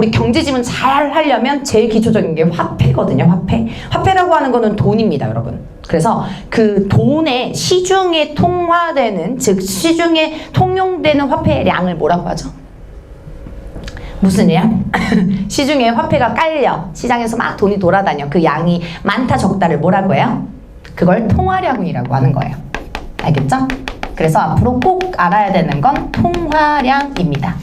우리 경제지문 잘 하려면 제일 기초적인 게 화폐거든요. 화폐. 화폐라고 하는 거는 돈입니다, 여러분. 그래서 그 돈의 시중에 통화되는 즉 시중에 통용되는 화폐량을 뭐라고 하죠? 무슨 양? 시중에 화폐가 깔려 시장에서 막 돈이 돌아다녀 그 양이 많다 적다를 뭐라고 해요? 그걸 통화량이라고 하는 거예요. 알겠죠? 그래서 앞으로 꼭 알아야 되는 건 통화량입니다.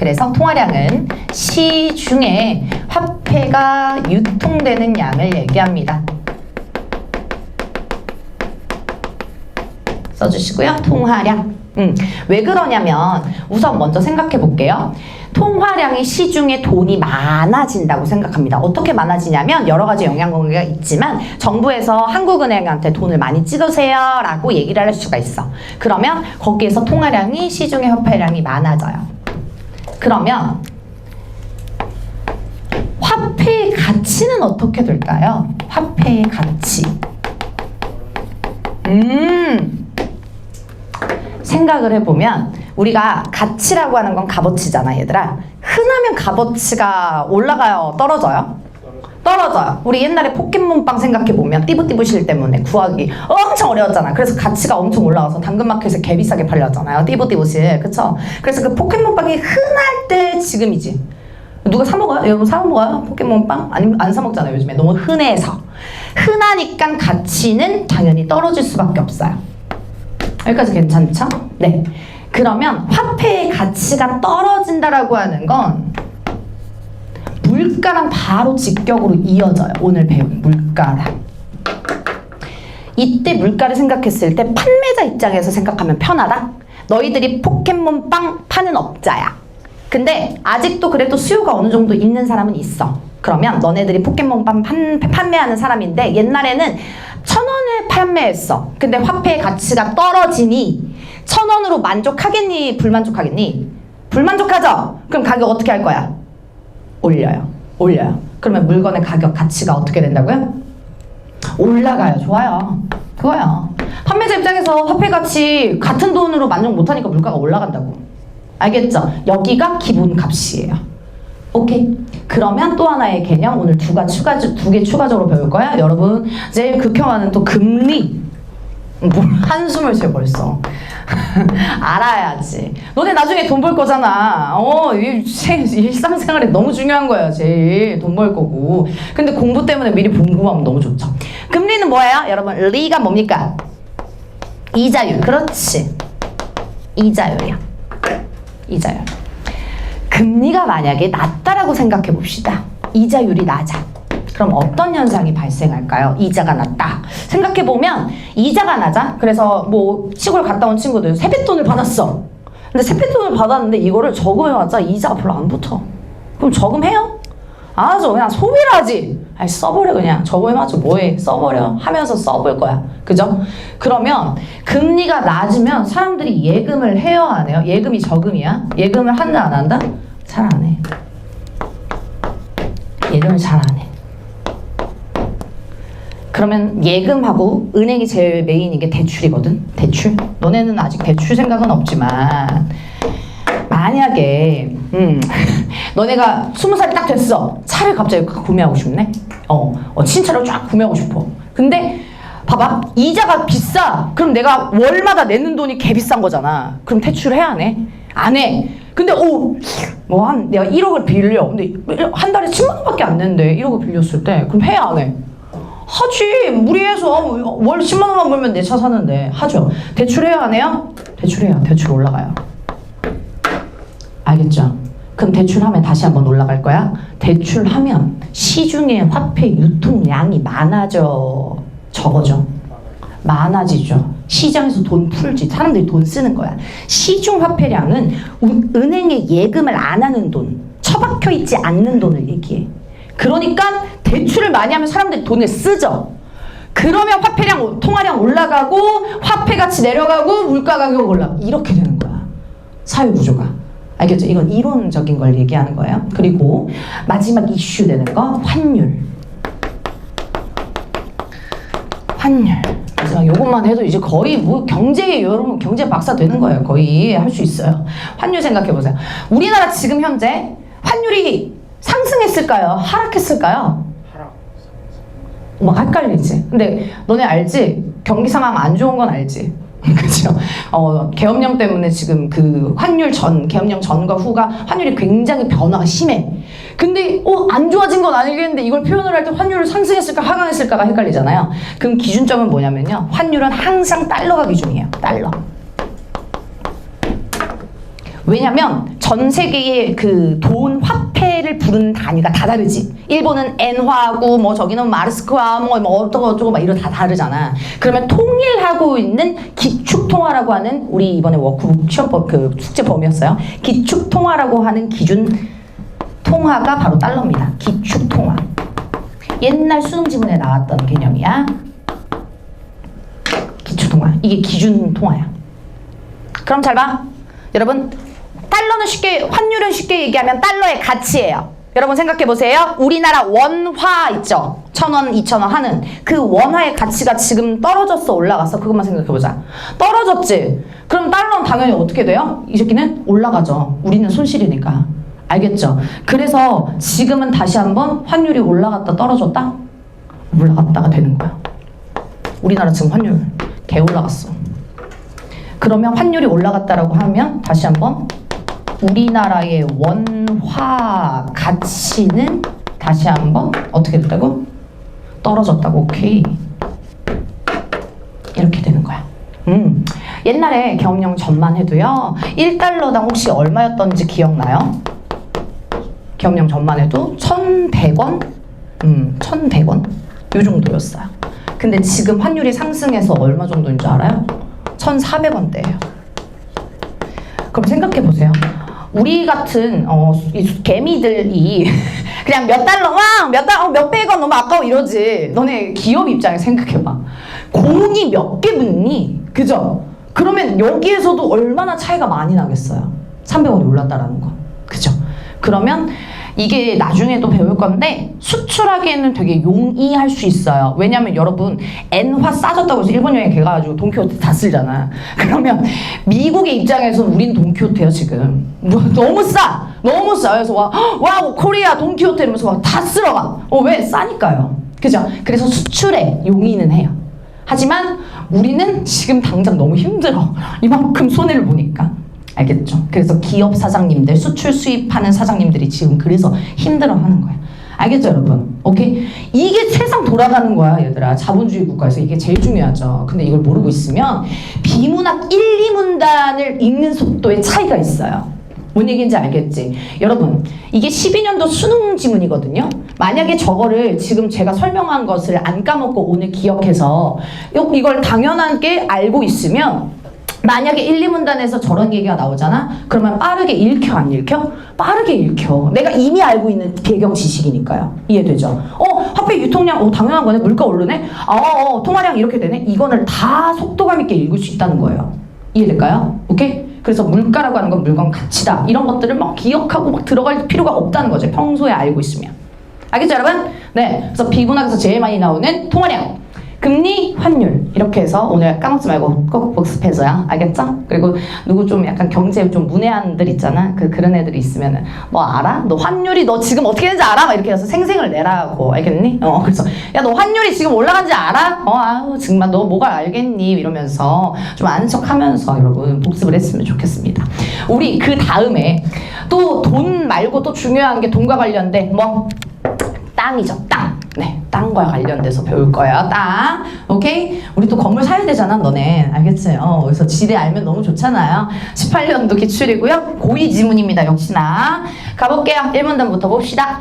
그래서 통화량은 시중에 화폐가 유통되는 양을 얘기합니다. 써주시고요. 통화량. 음, 왜 그러냐면 우선 먼저 생각해 볼게요. 통화량이 시중에 돈이 많아진다고 생각합니다. 어떻게 많아지냐면 여러 가지 영향관계가 있지만 정부에서 한국은행한테 돈을 많이 찍으세요라고 얘기를 할 수가 있어. 그러면 거기에서 통화량이 시중의 화폐량이 많아져요. 그러면 화폐의 가치는 어떻게 될까요? 화폐의 가치. 음. 생각을 해보면 우리가 가치라고 하는 건 값어치잖아 얘들아 흔하면 값어치가 올라가요 떨어져요? 떨어져요 우리 옛날에 포켓몬빵 생각해보면 띠부띠부실 때문에 구하기 엄청 어려웠잖아 그래서 가치가 엄청 올라가서 당근마켓에 개 비싸게 팔렸잖아요 띠부띠부실 그쵸? 그래서 그 포켓몬빵이 흔할 때 지금이지 누가 사 먹어요? 여러분 사 먹어요? 포켓몬빵? 아니면 안 사 먹잖아요 요즘에 너무 흔해서 흔하니까 가치는 당연히 떨어질 수밖에 없어요 여기까지 괜찮죠? 네. 그러면 화폐의 가치가 떨어진다라고 하는 건 물가랑 바로 직격으로 이어져요. 오늘 배운 물가랑. 이때 물가를 생각했을 때 판매자 입장에서 생각하면 편하다? 너희들이 포켓몬 빵 파는 업자야. 근데 아직도 그래도 수요가 어느 정도 있는 사람은 있어. 그러면 너네들이 포켓몬 빵 판, 판매하는 사람인데 옛날에는 천 원에 판매했어. 근데 화폐의 가치가 떨어지니 천 원으로 만족하겠니? 불만족하겠니? 불만족하죠? 그럼 가격 어떻게 할 거야? 올려요. 올려요. 그러면 물건의 가격 가치가 어떻게 된다고요? 올라가요. 좋아요. 그거요. 판매자 입장에서 화폐 가치 같은 돈으로 만족 못하니까 물가가 올라간다고. 알겠죠? 여기가 기본 값이에요. 오케이. 그러면 또 하나의 개념 오늘 두가 추가 두 개 추가적으로 배울 거야. 여러분 제일 극혐하는 또 금리. 뭘 한숨을 쉬어 벌써. 알아야지. 너네 나중에 돈 벌 거잖아. 어, 이 생- 일상생활에 너무 중요한 거야, 제일. 돈 벌 거고. 근데 공부 때문에 미리 공부하면 너무 좋죠. 금리는 뭐예요? 여러분, 리가 뭡니까? 이자율. 그렇지. 이자율이야. 이자율. 금리가 만약에 낮다라고 생각해 봅시다. 이자율이 낮아. 그럼 어떤 현상이 발생할까요? 이자가 낮다. 생각해 보면 이자가 낮아. 그래서 뭐 시골 갔다 온 친구들 세뱃돈을 받았어. 근데 세뱃돈을 받았는데 이거를 저금해봤자 이자가 별로 안 붙어. 그럼 저금해요? 안 하죠. 그냥 소비를 하지. 아니 써버려 그냥. 저금해봤자 뭐해. 써버려. 하면서 써볼 거야. 그죠? 그러면 금리가 낮으면 사람들이 예금을 안 해요? 예금이 저금이야? 예금을 한다 안 한다? 잘 안 해. 예금을 잘 안 해. 그러면 예금하고 은행이 제일 메인인 게 대출이거든. 대출. 너네는 아직 대출 생각은 없지만 만약에 음 너네가 스무 살이 딱 됐어. 차를 갑자기 구매하고 싶네. 어, 어 신차를 쫙 구매하고 싶어. 근데 봐봐 이자가 비싸. 그럼 내가 월마다 내는 돈이 개 비싼 거잖아. 그럼 대출 해야 안 해? 안 해. 근데 오 뭐 한 내가 1억을 빌려. 근데 한 달에 10만 원밖에 안 내는데 1억을 빌렸을 때 그럼 해안 해? 하지. 무리해서 월 10만 원만 벌면 내 차 사는데. 하죠. 대출해야 안 해요? 대출해야 대출 올라가요. 알겠죠? 그럼 대출하면 다시 한번 올라갈 거야? 대출하면 시중에 화폐 유통량이 많아져. 적어져. 많아지죠. 시장에서 돈 풀지. 사람들이 돈 쓰는 거야. 시중 화폐량은 은- 은행에 예금을 안 하는 돈 처박혀 있지 않는 돈을 얘기해. 그러니까 대출을 많이 하면 사람들이 돈을 쓰죠. 그러면 화폐량, 통화량 올라가고 화폐 가치 내려가고 물가 가격 올라 이렇게 되는 거야. 사회 구조가. 알겠죠? 이건 이론적인 걸 얘기하는 거예요. 그리고 마지막 이슈 되는 거 환율. 환율. 마지막 요것만 해도 이제 거의 뭐 경제 여러분 경제 박사 되는 거예요. 거의 할 수 있어요. 환율 생각해 보세요. 우리나라 지금 현재 환율이 상승했을까요? 하락했을까요? 막 헷갈리지. 근데 너네 알지? 경기 상황 안 좋은 건 알지? 그죠? 어, 계엄령 때문에 지금 그 환율 전, 계엄령 전과 후가 환율이 굉장히 변화가 심해. 근데, 어, 안 좋아진 건 아니겠는데 이걸 표현을 할 때 환율을 상승했을까, 하강했을까가 헷갈리잖아요. 그럼 기준점은 뭐냐면요. 환율은 항상 달러가 기준이에요. 달러. 왜냐면 전 세계의 그 돈 화폐를 부르는 단위가 다 다르지. 일본은 엔화고 뭐 저기는 마르스크화 뭐, 뭐 어쩌고 어쩌고 막 이런 다 다르잖아. 그러면 통일하고 있는 기축 통화라고 하는 우리 이번에 워크북 시험법 그 숙제 범위였어요. 기축 통화라고 하는 기준 통화가 바로 달러입니다. 기축 통화. 옛날 수능 지문에 나왔던 개념이야. 기축 통화. 이게 기준 통화야. 그럼 잘 봐. 여러분, 달러는 쉽게, 환율은 쉽게 얘기하면 달러의 가치예요. 여러분 생각해 보세요. 우리나라 원화 있죠? 천 원, 이천 원 하는 그 원화의 가치가 지금 떨어졌어, 올라갔어? 그것만 생각해 보자. 떨어졌지? 그럼 달러는 당연히 어떻게 돼요? 이 새끼는 올라가죠. 우리는 손실이니까. 알겠죠? 그래서 지금은 다시 한번 환율이 올라갔다 떨어졌다? 올라갔다가 되는 거야. 우리나라 지금 환율 개 올라갔어. 그러면 환율이 올라갔다라고 하면 다시 한번 우리나라의 원화 가치는 다시 한번 어떻게 됐다고? 떨어졌다고 오케이 이렇게 되는 거야. 음 옛날에 경영 전만 해도요 1달러당 혹시 얼마였던지 기억나요? 경영 전만 해도 1,100원? 음 1,100원 요 정도였어요. 근데 지금 환율이 상승해서 얼마 정도인 줄 알아요? 1,400원대예요. 그럼 생각해 보세요. 우리 같은 어, 이 개미들이 그냥 몇 달러 와몇 달러 어, 몇백 원 너무 아까워 이러지. 너네 기업 입장에 생각해봐. 공이 몇 개 붙니? 그죠? 그러면 여기에서도 얼마나 차이가 많이 나겠어요. 300원이 올랐다라는 거. 그죠? 그러면 이게 나중에도 배울 건데 수출하기에는 되게 용이할 수 있어요. 왜냐면 여러분 엔화 싸졌다고 해서 일본 여행 가가지고 돈키호테 다 쓰잖아. 그러면 미국의 입장에서는 우린 돈키호테요 지금. 뭐, 너무 싸, 너무 싸. 그래서 와, 와 코리아 돈키호테 이러면서 막다 쓸어가. 어 왜 싸니까요. 그죠? 그래서 수출에 용이는 해요. 하지만 우리는 지금 당장 너무 힘들어. 이만큼 손해를 보니까. 알겠죠? 그래서 기업 사장님들, 수출 수입하는 사장님들이 지금 그래서 힘들어 하는 거야. 알겠죠, 여러분? 오케이? 이게 세상 돌아가는 거야, 얘들아. 자본주의 국가에서 이게 제일 중요하죠. 근데 이걸 모르고 있으면 비문학 1, 2문단을 읽는 속도에 차이가 있어요. 뭔 얘기인지 알겠지? 여러분, 이게 12년도 수능 지문이거든요. 만약에 저거를 지금 제가 설명한 것을 안 까먹고 오늘 기억해서 요- 이걸 당연하게 알고 있으면 만약에 1, 2문단에서 저런 얘기가 나오잖아? 그러면 빠르게 읽혀, 안 읽혀? 빠르게 읽혀. 내가 이미 알고 있는 배경 지식이니까요. 이해되죠? 어, 화폐 유통량, 어, 당연한 거네. 물가 오르네? 어, 어, 통화량 이렇게 되네? 이거를 다 속도감 있게 읽을 수 있다는 거예요. 이해될까요? 오케이? 그래서 물가라고 하는 건 물건 가치다. 이런 것들을 막 기억하고 막 들어갈 필요가 없다는 거죠. 평소에 알고 있으면. 알겠죠, 여러분? 네. 그래서 비문학에서 제일 많이 나오는 통화량. 금리, 환율 이렇게 해서 오늘 까먹지 말고 꼭 복습해줘요. 알겠죠? 그리고 누구 좀 약간 경제 좀 문외한들 있잖아. 그 그런 애들이 있으면은 너 알아? 너 환율이 너 지금 어떻게 되는지 알아? 막 이렇게 해서 생생을 내라고 알겠니? 어 그래서 야 너 환율이 지금 올라간지 알아? 어 아우 정말 너 뭐가 알겠니? 이러면서 좀 아는 척하면서 여러분 복습을 했으면 좋겠습니다. 우리 그 다음에 또 돈 말고 또 중요한 게 돈과 관련된 뭐 땅이죠, 땅. 네, 땅과 관련돼서 배울 거예요, 땅. 오케이? 우리 또 건물 사야 되잖아, 너네. 알겠지? 어, 그래서 지대 알면 너무 좋잖아요. 18년도 기출이고요. 고위 지문입니다, 역시나. 가볼게요. 1문단부터 봅시다.